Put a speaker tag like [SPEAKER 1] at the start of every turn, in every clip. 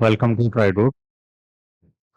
[SPEAKER 1] Welcome to ട്രൈഡൂട്ട്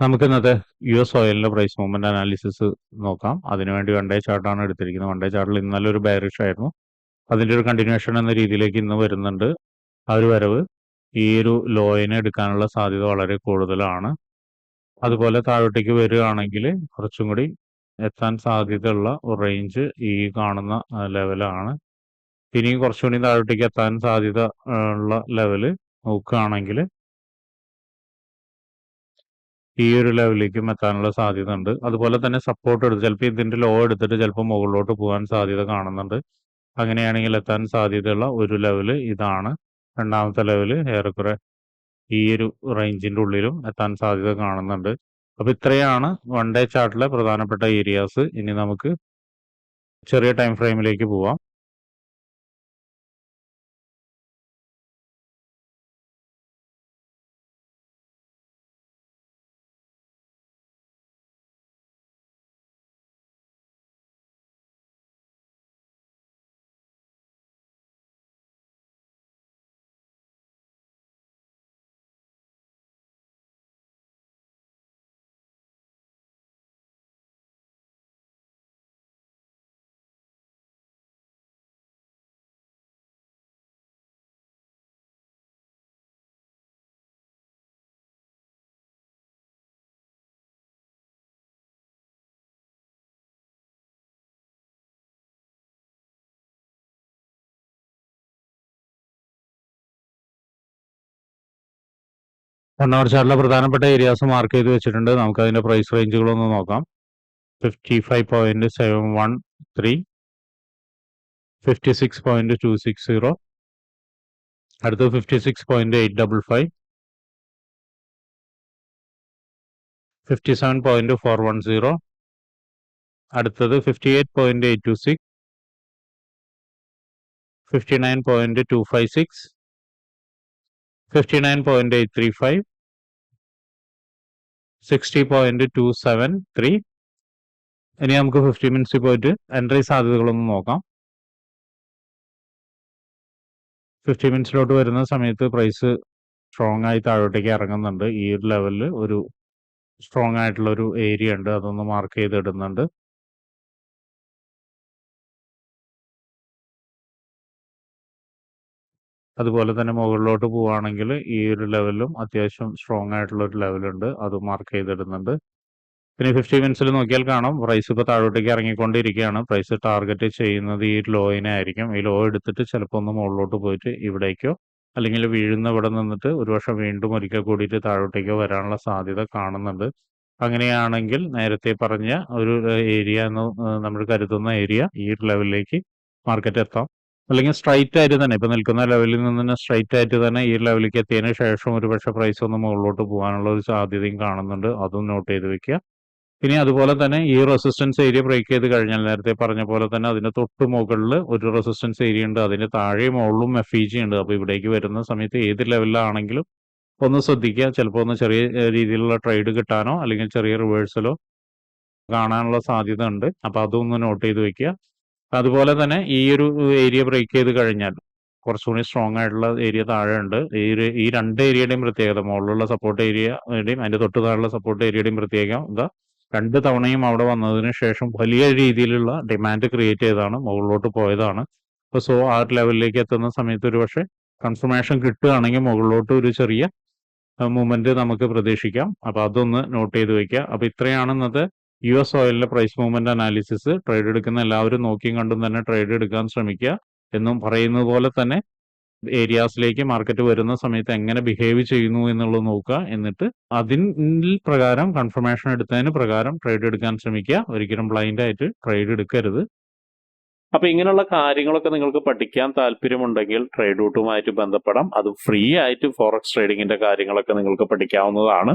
[SPEAKER 1] നമുക്ക് ഇന്നത്തെ യു എസ് ഓയിലിന്റെ പ്രൈസ് മൂവ്മെന്റ് അനാലിസിസ് നോക്കാം. അതിനുവേണ്ടി വൺ ഡേ ചാർട്ടാണ് എടുത്തിരിക്കുന്നത്. വൺ ഡേ ചാർട്ടിൽ ഇന്നലെ ഒരു ബാരിഷ് ആയിരുന്നു. അതിന്റെ ഒരു കണ്ടിന്യൂഷൻ എന്ന രീതിയിലേക്ക് ഇന്ന് വരുന്നുണ്ട്. ആ ഒരു വരവ് ഈ ഒരു ലോയിനെ എടുക്കാനുള്ള സാധ്യത വളരെ കൂടുതലാണ്. അതുപോലെ താഴോട്ടേക്ക് വരികയാണെങ്കിൽ കുറച്ചും കൂടി എത്താൻ സാധ്യതയുള്ള റേഞ്ച് ഈ കാണുന്ന ലെവലാണ് ഇനിയും കുറച്ചുകൂടി താഴോട്ടേക്ക് എത്താൻ സാധ്യത ഉള്ള ലെവൽ നോക്കുകയാണെങ്കിൽ ഈ ഒരു ലെവലിലേക്കും എത്താനുള്ള സാധ്യത ഉണ്ട് അതുപോലെ തന്നെ സപ്പോർട്ട് എടുത്ത് ചിലപ്പോൾ ഇതിന്റെ ലോ എടുത്തിട്ട് ചിലപ്പോൾ മുകളിലോട്ട് പോകാൻ സാധ്യത കാണുന്നുണ്ട്. അങ്ങനെയാണെങ്കിൽ എത്താൻ സാധ്യതയുള്ള ഒരു ലെവൽ ഇതാണ്. രണ്ടാമത്തെ ലെവൽ ഏറെക്കുറെ ഈ ഒരു റേഞ്ചിന്റെ ഉള്ളിലും എത്താൻ സാധ്യത കാണുന്നുണ്ട്. അപ്പൊ ഇത്രയാണ് വൺ ഡേ ചാർട്ടിലെ പ്രധാനപ്പെട്ട ഏരിയാസ് ഇനി നമുക്ക് ചെറിയ ടൈം ഫ്രെയിമിലേക്ക് പോവാം. ചാർട്ടിലെ പ്രധാനപ്പെട്ട ഏരിയാസ് മാർക്ക് ചെയ്ത് വെച്ചിട്ടുണ്ട്. നമുക്ക് അതിന്റെ പ്രൈസ് റേഞ്ചുകളൊന്ന് നോക്കാം. Fifty five point seven one three fifty six point two six zero അടുത്ത് fifty six point eight double five fifty seven point four one zero അടുത്തത് fifty eight point eight two six fifty nine point two five six fifty nine point eight three five sixty point two seven three ഇനി നമുക്ക് fifty മിനിറ്റ്സിൽ പോയിട്ട് entry സാധ്യതകളൊന്ന് നോക്കാം. Fifty മിനിറ്റ്സിലോട്ട് വരുന്ന സമയത്ത് price strong ആയി താഴോട്ടേക്ക് ഇറങ്ങുന്നുണ്ട്. ഈ ഒരു ലെവലിൽ ഒരു സ്ട്രോങ് ആയിട്ടുള്ള ഒരു ഏരിയ ഉണ്ട്. അതൊന്ന് മാർക്ക് ചെയ്തിടുന്നുണ്ട് അതുപോലെ തന്നെ മുകളിലോട്ട് പോവുകയാണെങ്കിൽ ഈ ഒരു ലെവലിലും അത്യാവശ്യം സ്ട്രോങ് ആയിട്ടുള്ള ഒരു ലെവലുണ്ട്. അത് മാർക്ക് ചെയ്തിടുന്നുണ്ട്. പിന്നെ ഫിഫ്റ്റി മിനിറ്റ്സിൽ നോക്കിയാൽ കാണാം. പ്രൈസ് ഇപ്പോൾ താഴോട്ടേക്ക് ഇറങ്ങിക്കൊണ്ടിരിക്കുകയാണ്. പ്രൈസ് ടാർഗറ്റ് ചെയ്യുന്നത് ഈ ലോയിനെ ആയിരിക്കും. ഈ ലോ എടുത്തിട്ട് ചിലപ്പോൾ ഒന്ന് മുകളിലോട്ട് പോയിട്ട് ഇവിടേക്കോ അല്ലെങ്കിൽ വീഴുന്ന ഇവിടെ നിന്നിട്ട് ഒരു വർഷം വീണ്ടും ഒരിക്കൽ കൂടിയിട്ട് താഴോട്ടേക്കോ വരാനുള്ള സാധ്യത കാണുന്നുണ്ട്. അങ്ങനെയാണെങ്കിൽ നേരത്തെ പറഞ്ഞ ഒരു ഏരിയ എന്ന് നമ്മൾ കരുതുന്ന ഏരിയ ഈ ലെവലിലേക്ക് മാർക്കറ്റ് എത്താം. അല്ലെങ്കിൽ സ്ട്രൈറ്റ് ആയിട്ട് തന്നെ ഇപ്പൊ നിൽക്കുന്ന ലെവലിൽ നിന്ന് തന്നെ സ്ട്രൈറ്റ് ആയിട്ട് തന്നെ ഈ ലെവലിലേക്ക് എത്തിയതിനു ശേഷം ഒരു പക്ഷെ പ്രൈസ് ഒന്ന് മുകളിലോട്ട് പോകാനുള്ള ഒരു സാധ്യതയും കാണുന്നുണ്ട്. അതും നോട്ട് ചെയ്ത് വെക്കുക. ഇനി അതുപോലെ തന്നെ ഈ റെസിസ്റ്റൻസ് ഏരിയ ബ്രേക്ക് ചെയ്ത് കഴിഞ്ഞാൽ നേരത്തെ പറഞ്ഞ പോലെ തന്നെ അതിന്റെ തൊട്ട് മുകളിൽ ഒരു റെസിസ്റ്റൻസ് ഏരിയ ഉണ്ട്. അതിന്റെ താഴെ മുകളിലും എഫ് ഇ ജി ഉണ്ട്. അപ്പോൾ ഇവിടേക്ക് വരുന്ന സമയത്ത് ഏത് ലെവലിലാണെങ്കിലും ഒന്ന് ശ്രദ്ധിക്കുക. ചിലപ്പോൾ ഒന്ന് ചെറിയ രീതിയിലുള്ള ട്രേഡ് കിട്ടാനോ അല്ലെങ്കിൽ ചെറിയ റിവേഴ്സലോ കാണാനുള്ള സാധ്യത ഉണ്ട്. അപ്പോൾ അതൊന്ന് നോട്ട് ചെയ്ത് വെക്കുക. അതുപോലെ തന്നെ ഈ ഒരു ഏരിയ ബ്രേക്ക് ചെയ്ത് കഴിഞ്ഞാൽ കുറച്ചുകൂടി സ്ട്രോങ് ആയിട്ടുള്ള ഏരിയ താഴെ ഉണ്ട് ഈ ഈ രണ്ട് ഏരിയയുടെയും പ്രത്യേകത മുകളിലുള്ള സപ്പോർട്ട് ഏരിയയുടെയും അതിന്റെ തൊട്ട് താഴെയുള്ള സപ്പോർട്ട് ഏരിയയുടെയും പ്രത്യേകം എന്താ രണ്ട് തവണയും അവിടെ വന്നതിന് ശേഷം വലിയ രീതിയിലുള്ള ഡിമാൻഡ് ക്രിയേറ്റ് ചെയ്താണ് മുകളിലോട്ട് പോയതാണ്. അപ്പോൾ സോ ആ ലെവലിലേക്ക് എത്തുന്ന സമയത്ത് ഒരു പക്ഷേ കൺഫർമേഷൻ കിട്ടുകയാണെങ്കിൽ മുകളിലോട്ട് ഒരു ചെറിയ മൂവ്മെന്റ് നമുക്ക് പ്രതീക്ഷിക്കാം. അപ്പോൾ അതൊന്ന് നോട്ട് ചെയ്ത് വെക്കുക. അപ്പോൾ ഇത്രയാണ് ഇന്നത്തെ യു എസ് ഓയിലിന്റെ പ്രൈസ് മൂവ്മെന്റ് അനാലിസിസ് ട്രേഡ് എടുക്കുന്ന എല്ലാവരും നോക്കിയും കണ്ടും തന്നെ ട്രേഡ് എടുക്കാൻ ശ്രമിക്കുക എന്നും പറയുന്നത് പോലെ തന്നെ ഏരിയാസിലേക്ക് മാർക്കറ്റ് വരുന്ന സമയത്ത് എങ്ങനെ ബിഹേവ് ചെയ്യുന്നു എന്നുള്ളത് നോക്കുക എന്നിട്ട് അതിൽ പ്രകാരം കൺഫർമേഷൻ എടുത്തതിന് പ്രകാരം ട്രേഡ് എടുക്കാൻ ശ്രമിക്കുക. ഒരിക്കലും ബ്ലൈൻഡ് ആയിട്ട് ട്രേഡ് എടുക്കരുത്.
[SPEAKER 2] അപ്പൊ ഇങ്ങനെയുള്ള കാര്യങ്ങളൊക്കെ നിങ്ങൾക്ക് പഠിക്കാൻ താല്പര്യമുണ്ടെങ്കിൽ ട്രേഡ് റൂട്ടുമായിട്ട് ബന്ധപ്പെടാം. അത് ഫ്രീ ആയിട്ട് ഫോറക്സ് ട്രേഡിങ്ങിന്റെ കാര്യങ്ങളൊക്കെ നിങ്ങൾക്ക് പഠിക്കാവുന്നതാണ്.